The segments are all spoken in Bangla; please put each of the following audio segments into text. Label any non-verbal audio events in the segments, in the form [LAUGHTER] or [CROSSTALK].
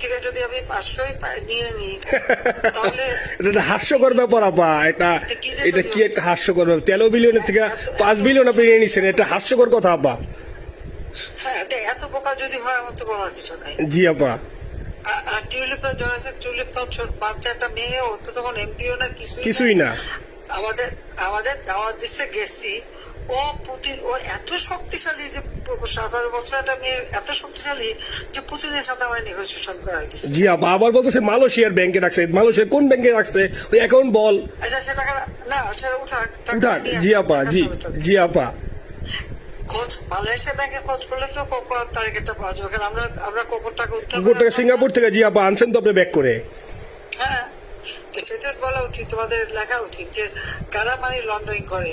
থেকে যদি আমি পাঁচশোই নিয়ে নিই তাহলে [LAUGHS] এটা হাস্যকর ব্যাপার আপা। এটা এটা কি একটা হাস্যকর ব্যাপার? তেরো বিলিয়নের থেকে পাঁচ বিলিয়ন আপনি নিয়ে নিচ্ছেন এটা হাস্যকর কথা আপা। হ্যাঁ এত বোকা যদি হয় আমার তো বলার কিছু নাই। জি আপা। আর- টিউলিপরা টিউলিপ তো মেয়ে ও তো তখন এমপিও না কিছুই কিছুই না। আমাদের আমাদের দাওয়াত দিচ্ছে গেছি ও পুতিন ও এত শক্তিশালী যে সতেরো বছর একটা মেয়ে এত শক্তিশালী যে পুতিনের সাথে আমার নেগোসিয়েশন করাই দিচ্ছে জি আপা আবার বলতেছে মালয়েশিয়ার ব্যাংকে রাখছে। মালয়েশিয়ার কোন ব্যাংকে রাখছে? ওই অ্যাকাউন্ট বল। আচ্ছা সে টাকা না সেটা উঠাক টাকা উঠাক জি আপা জি জি আপা। খোঁজ মালয়েশিয়া ব্যাংকে খোঁজ করলে তো কোকো তারিখটা পাওয়া যাবে? কারণ আমরা আমরা কোকোর টাকা উত্তর গোটা সিঙ্গাপুর থেকে জি আপা আনছেন তো আপনি ব্যাক করে। হ্যাঁ। সেটা বলা উচিত তোমাদের লেখা উচিত যে কারা মানি লন্ডারিং করে?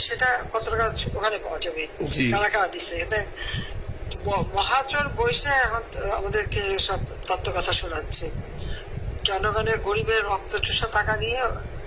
সেটা কত টাকা ওখানে পাওয়া যাবে। কারা কারা দিচ্ছে এতে ম- মহাজন বৈশে এখন আমাদেরকে সব তত্ত্ব কথা শোনাচ্ছে। জনগণের গরিবের রক্ত চুষা টাকা নিয়ে